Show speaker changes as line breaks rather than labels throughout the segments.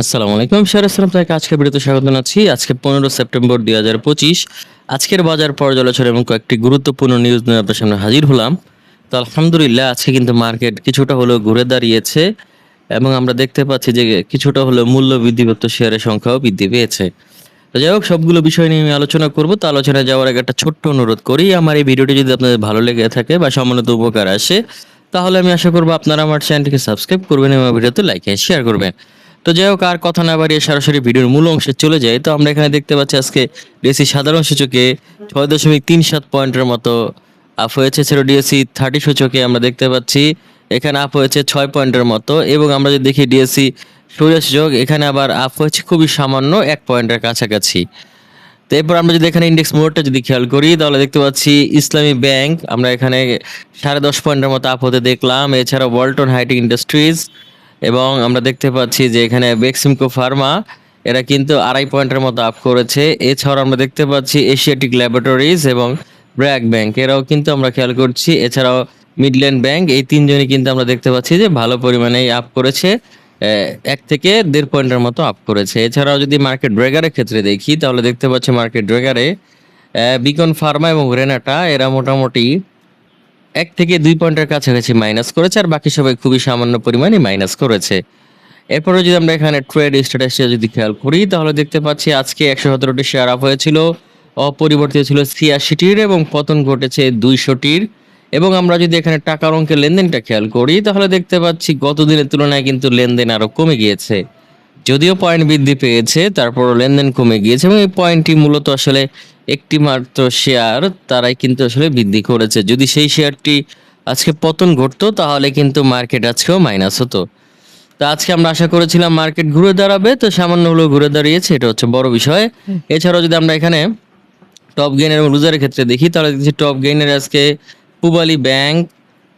আসসালামু আলাইকুম শেয়ার আসসালাম তাকে আজকে বিরত স্বাগত জানাচ্ছি। আজকে পনেরো সেপ্টেম্বর দুই হাজার পঁচিশ। আজকের বাজার, পর্যালোচনা এবং কয়েকটি গুরুত্বপূর্ণ নিউজ নিয়ে আপনার সামনে হাজির হলাম। তো আলহামদুলিল্লাহ, আজকে কিন্তু মার্কেট কিছুটা হলেও ঘুরে দাঁড়িয়েছে এবং আমরা দেখতে পাচ্ছি যে কিছুটা হলেও মূল্য বৃদ্ধিপ্রাপ্ত শেয়ারের সংখ্যাও বৃদ্ধি পেয়েছে। তো যাই হোক, সবগুলো বিষয় নিয়ে আমি আলোচনা করব। তো আলোচনায় যাওয়ার আগে একটা ছোট্ট অনুরোধ করি, আমার এই ভিডিওটি যদি আপনাদের ভালো লেগে থাকে বা সামান্য উপকার আসে, তাহলে আমি আশা করব আপনারা আমার চ্যানেলটিকে সাবস্ক্রাইব করবেন এবং ভিডিওতে লাইক শেয়ার করবেন। তো যাই হোক, আর কথা না বাড়িয়ে সরাসরি ভিডিওর মূল অংশে চলে যাই। তো আমরা এখানে দেখতে পাচ্ছি আজকে ডিএসসি সাধারণ সূচকে ছয় দশমিক তিন সাত পয়েন্টের মতো আপ হয়েছে। ছিল ডিএসসি থার্টি সূচকে আমরা দেখতে পাচ্ছি, এখানে আপ হয়েছে ছয় পয়েন্টের মতো। এবং আমরা যদি দেখি ডিএসসি সূর্য সূচক এখানে আবার আপ হয়েছে খুবই সামান্য এক পয়েন্টের কাছাকাছি। তো এরপর আমরা যদি এখানে ইন্ডেক্স মোডটা যদি খেয়াল করি, তাহলে দেখতে পাচ্ছি ইসলামী ব্যাংক, আমরা এখানে সাড়ে দশ পয়েন্টের মতো আপ হতে দেখলাম। এছাড়া ওয়ালটন হাইটেক ইন্ডাস্ট্রিজ এবং আমরা দেখতে পাচ্ছি যে এখানে বেক্সিমকো ফার্মা, এরা কিন্তু আড়াই পয়েন্টের মতো আপ করেছে। এছাড়াও আমরা দেখতে পাচ্ছি এশিয়াটিক ল্যাবরেটরিজ এবং ব্র্যাক ব্যাংক, এরাও কিন্তু আমরা খেয়াল করছি। এছাড়াও মিডল্যান্ড ব্যাংক, এই তিনজনই কিন্তু আমরা দেখতে পাচ্ছি যে ভালো পরিমাণে আপ করেছে। এক থেকে দেড় পয়েন্টের মতো আপ করেছে। এছাড়াও যদি মার্কেট ড্রেগারের ক্ষেত্রে দেখি, তাহলে দেখতে পাচ্ছি মার্কেট ড্রেগারে বিকন ফার্মা এবং রেনাটা, এরা মোটামুটি এক থেকে দুই পয়েন্টের কাছাকাছি মাইনাস করেছে, আর বাকি সবাই খুবই সামান্য পরিমাণে মাইনাস করেছে। এরপরে যদি আমরা এখানে ট্রেড স্ট্যাটাসটা যদি খেয়াল করি, তাহলে দেখতে পাচ্ছি আজকে একশো সতেরোটি শেয়ার আপ হয়েছিল, অপরিবর্তিত ছিল ছিয়াশিটির এবং পতন ঘটেছে দুইশোটির। এবং আমরা যদি এখানে টাকার অঙ্কের লেনদেনটা খেয়াল করি, তাহলে দেখতে পাচ্ছি গত দিনের তুলনায় কিন্তু লেনদেন আরও কমে গিয়েছে। যদিও পয়েন্ট বৃদ্ধি পেয়েছে তারপর লেনদেন কমে গিয়েছে এবং এই পয়েন্টটি মূলত আসলে একটি মাত্র শেয়ার তারাই কিন্তু আসলে বৃদ্ধি করেছে। যদি সেই শেয়ারটি আজকে পতন ঘটতো, তাহলে কিন্তু মার্কেট আজকেও মাইনাস হতো। তা আজকে আমরা আশা করেছিলাম মার্কেট ঘুরে দাঁড়াবে, তো সামান্য হলেও ঘুরে দাঁড়িয়েছে, এটা হচ্ছে বড় বিষয়। এছাড়াও যদি আমরা এখানে টপ গেইনের এবং লুজারের ক্ষেত্রে দেখি, তাহলে দেখছি টপ গেইনের আজকে পুবালি ব্যাংক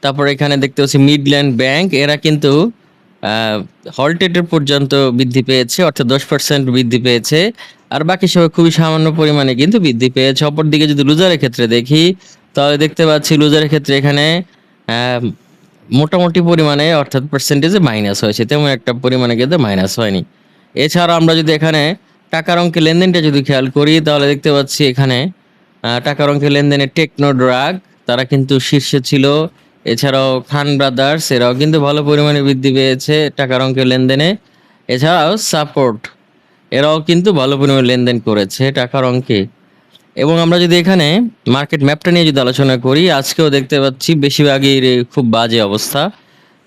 তারপর এখানে দেখতে পাচ্ছি মিডল্যান্ড ব্যাংক এরা কিন্তু হলটেটের পর্যন্ত বৃদ্ধি পেয়েছে, অর্থাৎ দশ পার্সেন্ট বৃদ্ধি পেয়েছে। আর বাকি সবাই খুবই সামান্য পরিমাণে কিন্তু বৃদ্ধি পেয়েছে। অপরদিকে যদি লুজারের ক্ষেত্রে দেখি, তাহলে দেখতে পাচ্ছি লুজারের ক্ষেত্রে এখানে মোটামুটি পরিমাণে, অর্থাৎ পার্সেন্টেজে মাইনাস হয়েছে। তেমন একটা পরিমাণে কিন্তু মাইনাস হয়নি। এছাড়া আমরা যদি এখানে টাকার অঙ্কে লেনদেনটা যদি খেয়াল করি, তাহলে দেখতে পাচ্ছি এখানে টাকার অঙ্কে লেনদেনে টেকনো ড্রাগ তারা কিন্তু শীর্ষে ছিল। এছাড়াও খান ব্রাদার্স, এরাও কিন্তু ভালো পরিমাণে বৃদ্ধি পেয়েছে টাকার অঙ্কের লেনদেনে। এছাড়াও সাপোর্ট, এরাও কিন্তু ভালো পরিমাণে লেনদেন করেছে টাকার অঙ্কে এবং আমরা যদি এখানে মার্কেট ম্যাপটা নিয়ে যদি আলোচনা করি, আজকেও দেখতে পাচ্ছি বেশিরভাগই খুব বাজে অবস্থা।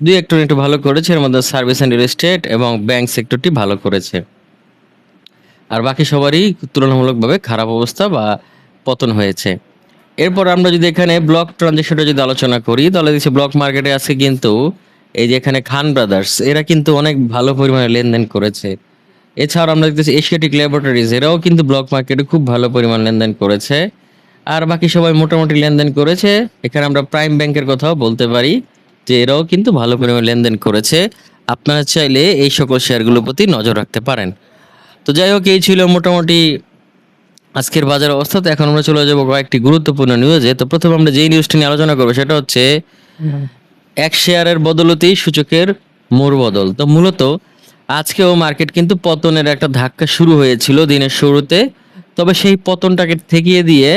দুই একটু একটু ভালো করেছে, এর মধ্যে সার্ভিস অ্যান্ড রিয়েল এস্টেট এবং ব্যাংক সেক্টরটি ভালো করেছে। আর বাকি সবারই তুলনামূলকভাবে খারাপ অবস্থা বা পতন হয়েছে। এরপর আমরা যদি এখানে ব্লক ট্রানজেকশনটা যদি আলোচনা করি, তাহলে দেখছি ব্লক মার্কেটে আছে কিন্তু এই যে এখানে খান ব্রাদার্স এরা কিন্তু অনেক ভালো পরিমাণে লেনদেন করেছে। এছাড়াও আমরা দেখতেছি এশিয়াটিক ল্যাবরেটরিজ এরাও কিন্তু ব্লক মার্কেটে খুব ভালো পরিমাণ লেনদেন করেছে। আর বাকি সবাই মোটামুটি লেনদেন করেছে। এখানে আমরা প্রাইম ব্যাংকের কথাও বলতে পারি যে এরাও কিন্তু ভালো পরিমাণ লেনদেন করেছে। আপনারা চাইলে এই সকল শেয়ারগুলোর প্রতি নজর রাখতে পারেন। তো যাই হোক, এই ছিল মোটামুটি আজকের বাজার অবস্থা তো এখন আমরা চলে যাব কয়েকটি গুরুত্বপূর্ণ নিউজে তো প্রথমে আমরা যেই নিউজটি নিয়ে আলোচনা করব, সেটা হচ্ছে এক শেয়ারের বদলতেই সূচকের মোর বদল। তো মূলত আজকেও মার্কেট কিন্তু পতনের একটা ধাক্কা শুরু হয়েছিল দিনের শুরুতে। তবে সেই পতনটাকে ঠেকিয়ে দিয়ে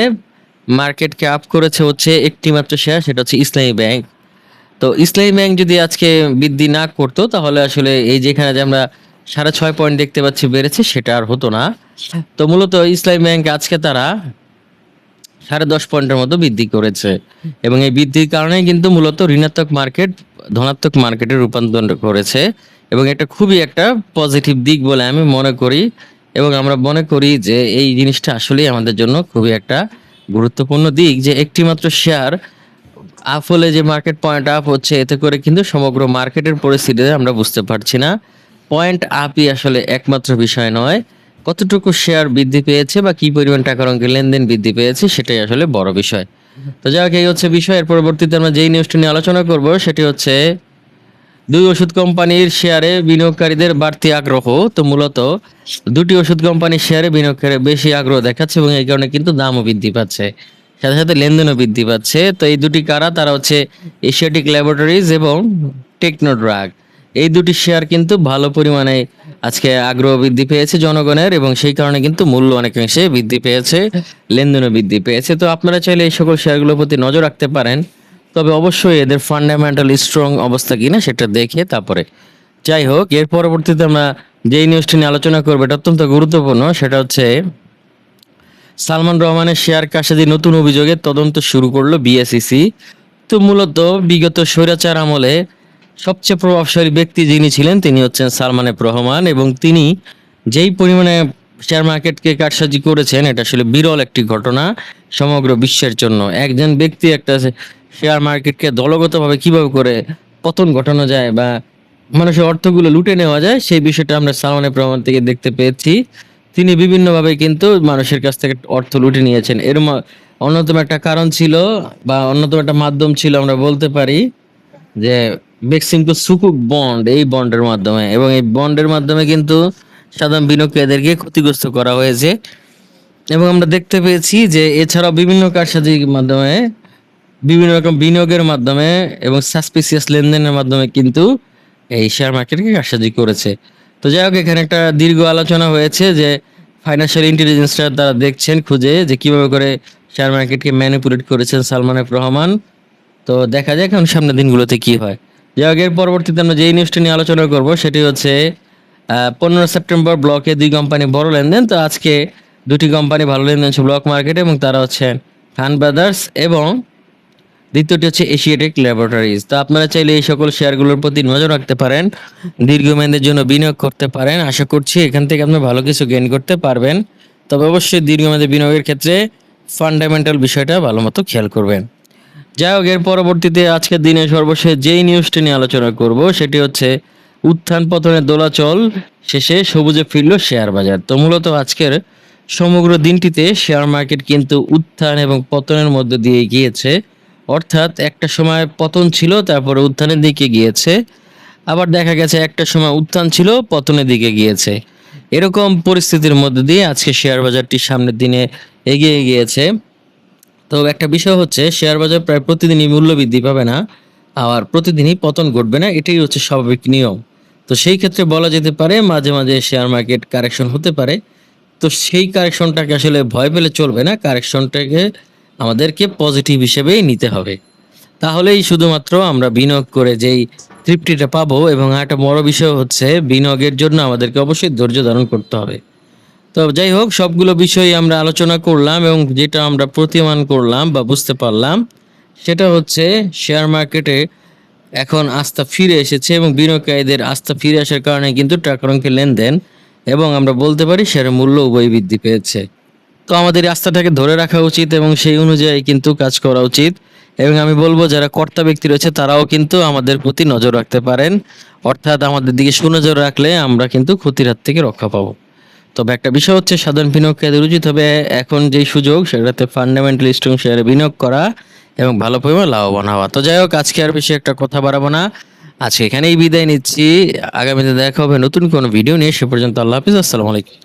মার্কেটকে আপ করেছে হচ্ছে একটি মাত্র শেয়ার সেটা হচ্ছে ইসলামী ব্যাংক তো ইসলামী ব্যাংক যদি আজকে বৃদ্ধি না করতো, তাহলে আসলে এই যেখানে যে আমরা সাড়ে ছয় পয়েন্ট দেখতে পাচ্ছি বেড়েছে, সেটা আর হতো না। তো মূলত ইসলামী ব্যাংক আজকে তারা সাড়ে দশ পয়েন্টের মতো বৃদ্ধি করেছে। এবং এই বৃদ্ধির কারণে কিন্তু মূলত ঋণাত্মক মার্কেট, ধনাত্মক মার্কেটে রূপান্তর করেছে। এবং এটা খুবই একটা পজিটিভ দিক বলে আমি মনে করি। এবং আমরা মনে করি যে এই জিনিসটা আসলেই আমাদের জন্য খুবই একটা গুরুত্বপূর্ণ দিক যে একটি মাত্র শেয়ার আপ হলে যে মার্কেট পয়েন্ট আপ হচ্ছে, এতে করে কিন্তু সমগ্র মার্কেটের পরিস্থিতিতে আমরা বুঝতে পারছি না। পয়েন্ট আপই আসলে একমাত্র বিষয় নয়। কতটুকু শেয়ার বৃদ্ধি পেয়েছে বা কি পরিমাণ টাকার অঙ্কের লেনদেন বৃদ্ধি পেয়েছে সেটাই আসলে বড় বিষয়। তো যাই হোক, এই হচ্ছে বিষয়ের পরবর্তীতে আমরা যেই নিউজটি নিয়ে আলোচনা করব, সেটি হচ্ছে দুই ওষুধ কোম্পানির শেয়ারে বিনিয়োগকারীদের বাড়তি আগ্রহ। তো মূলত দুটি ওষুধ কোম্পানির শেয়ারে বিনিয়োগকারী বেশি আগ্রহ দেখাচ্ছে এবং এই কারণে কিন্তু দামও বৃদ্ধি পাচ্ছে, সাথে সাথে লেনদেনও বৃদ্ধি পাচ্ছে। তো এই দুটি কারা? তারা হচ্ছে এশিয়াটিক ল্যাবরেটরিজ এবং টেকনোড্রাগ এই দুটি শেয়ার কিন্তু ভালো পরিমাণে আজকে আগ্রহ বৃদ্ধি পেয়েছে জনগণের এবং সেই কারণে কিন্তু মূল্য অনেকাংশে বৃদ্ধি পেয়েছে, লেনদেনও বৃদ্ধি পেয়েছে। তো আপনারা চাইলে এই সকল শেয়ারগুলোর প্রতি নজর রাখতে পারেন। তবে অবশ্যই এদের ফান্ডামেন্টাল স্ট্রং অবস্থা কিনা সেটা দেখে তারপরে। যাই হোক, এর পরবর্তীতে আমরা যেই নিউজটি নিয়ে আলোচনা করব, এটা অত্যন্ত গুরুত্বপূর্ণ। সেটা হচ্ছে, সালমান রহমানের শেয়ার কারসাজি নতুন অভিযোগে তদন্ত শুরু করল বিএসইসি। তো মূলত বিগত স্বৈরাচার আমলে সবচেয়ে প্রভাবশালী ব্যক্তি যিনি ছিলেন, তিনি হচ্ছেন সালমান রহমান এবং তিনি যেই পরিমাণে শেয়ার মার্কেটকে কারসাজি করেছেন, এটা আসলে বিরল একটি ঘটনা সমগ্র বিশ্বের জন্য। একজন ব্যক্তি একটা শেয়ার মার্কেটকে দলগতভাবে কীভাবে করে পতন ঘটানো যায় বা মানুষের অর্থগুলো লুটে নেওয়া যায়, সেই বিষয়টা আমরা সালমান রহমান থেকে দেখতে পেয়েছি। তিনি বিভিন্নভাবে কিন্তু মানুষের কাছ থেকে অর্থ লুটে নিয়েছেন। এর অন্যতম একটা কারণ ছিল বা অন্যতম একটা মাধ্যম ছিল, আমরা বলতে পারি যে বেক্সিমকো সুকুক বন্ড এই বন্ডের মাধ্যমে। এবং এই বন্ডের মাধ্যমে কিন্তু সাধারণ বিনিয়োগকারীদেরকে ক্ষতিগ্রস্ত করা হয়েছে। এবং আমরা দেখতে পেয়েছি যে এছাড়াও বিভিন্ন কারসাজির মাধ্যমে, বিভিন্ন রকম বিনিয়োগের মাধ্যমে এবং সাসপিসিয়াস লেনদেনের মাধ্যমে কিন্তু এই শেয়ার মার্কেটকে কারসাজি করেছে। তো যাই হোক, এখানে একটা দীর্ঘ আলোচনা হয়েছে যে ফাইন্যান্সিয়াল ইন্টেলিজেন্সটা তারা দেখছেন খুঁজে যে কীভাবে করে শেয়ার মার্কেটকে ম্যানিপুলেট করেছেন সালমান রহমান। তো দেখা যাক এখন সামনের দিনগুলোতে কি হয়। হোক পরবর্তীতে আমরা যেই নিউজটা নিয়ে আলোচনা করব, সেটি হচ্ছে পনেরো সেপ্টেম্বর ব্লকে দুই কোম্পানি বড় লেনদেন। তো আজকে দুটি কোম্পানি ভালো লেনদেন হচ্ছে ব্লক মার্কেটে এবং তারা হচ্ছে খান ব্রাদার্স এবং দ্বিতীয়টি হচ্ছে এশিয়াটিক ল্যাবরেটরিজ। তো আপনারা চাইলে এই সকল শেয়ারগুলোর প্রতি নজর রাখতে পারেন, দীর্ঘমেয়াদের জন্য বিনিয়োগ করতে পারেন। আশা করছি এখান থেকে আপনি ভালো কিছু গেইন করতে পারবেন। তবে অবশ্যই দীর্ঘমেয়াদে বিনিয়োগের ক্ষেত্রে ফান্ডামেন্টাল বিষয়টা ভালো মতো খেয়াল করবেন। যাই হোক, এর পরবর্তীতে আজকের দিনে সর্বশেষ যেই নিউজটি নিয়ে আলোচনা করব, সেটি হচ্ছে উত্থান পতনের দোলাচল শেষে সবুজে ফিরল শেয়ার বাজার। তো মূলত আজকের সমগ্র দিনটিতে শেয়ার মার্কেট কিন্তু উত্থান এবং পতনের মধ্যে দিয়ে গিয়েছে। অর্থাৎ একটা সময় পতন ছিল, তারপরে উত্থানের দিকে গিয়েছে। আবার দেখা গেছে একটা সময় উত্থান ছিল, পতনের দিকে গিয়েছে। এরকম পরিস্থিতির মধ্যে দিয়ে আজকে শেয়ার বাজারটি সামনের দিনে এগিয়ে গিয়েছে। তো একটা বিষয় হচ্ছে শেয়ার বাজার প্রায় প্রতিদিনই মূল্য বৃদ্ধি পাবে না আর প্রতিদিনই পতন ঘটবে না, এটাই হচ্ছে স্বাভাবিক নিয়ম। তো সেই ক্ষেত্রে বলা যেতে পারে, মাঝে মাঝে শেয়ার মার্কেট কারেকশন হতে পারে। তো সেই কারেকশনটাকে আসলে ভয় পেলে চলবে না কারেকশনটাকে আমাদেরকে পজিটিভ হিসেবেই নিতে হবে। তাহলেই শুধুমাত্র আমরা বিনিয়োগ করে যেই তৃপ্তিটা পাবো, এবং একটা বড় বিষয় হচ্ছে, বিনিয়োগের জন্য আমাদেরকে অবশ্যই ধৈর্য ধারণ করতে হবে। তো যাই হোক, সবগুলো বিষয় আমরা আলোচনা করলাম এবং যেটা আমরা প্রতিমান করলাম বা বুঝতে পারলাম, সেটা হচ্ছে শেয়ার মার্কেটে এখন আস্থা ফিরে এসেছে এবং বিনিয়োগকারীদের আস্থা ফিরে আসার কারণে কিন্তু টাকার অঙ্কের লেনদেন এবং আমরা বলতে পারি শেয়ারের মূল্য উভয় বৃদ্ধি পেয়েছে। তো আমাদের আস্থাটাকে ধরে রাখা উচিত এবং সেই অনুযায়ী কিন্তু কাজ করা উচিত এবং আমি বলব, যারা কর্তা ব্যক্তি রয়েছে, তারাও কিন্তু আমাদের প্রতি নজর রাখতে পারেন। অর্থাৎ আমাদের দিকে সুনজর রাখলে আমরা কিন্তু ক্ষতির হাত থেকে রক্ষা পাবো। তবে একটা বিষয় হচ্ছে, সাধারণ বিনিয়োগকারীদের উচিত হবে এখন যে সুযোগ, সেটাতে ফান্ডামেন্টাল স্ট্রং শেয়ারে বিনিয়োগ করা এবং ভালো পরিমাণ লাভবান হওয়া। তো যাই হোক, আজকে আর বেশি একটা কথা বাড়াবো না। আজকে এখানেই বিদায় নিচ্ছি। আগামীতে দেখা হবে নতুন কোনো ভিডিও নিয়ে। সে পর্যন্ত আল্লাহ হাফিজ। আসসালামু আলাইকুম।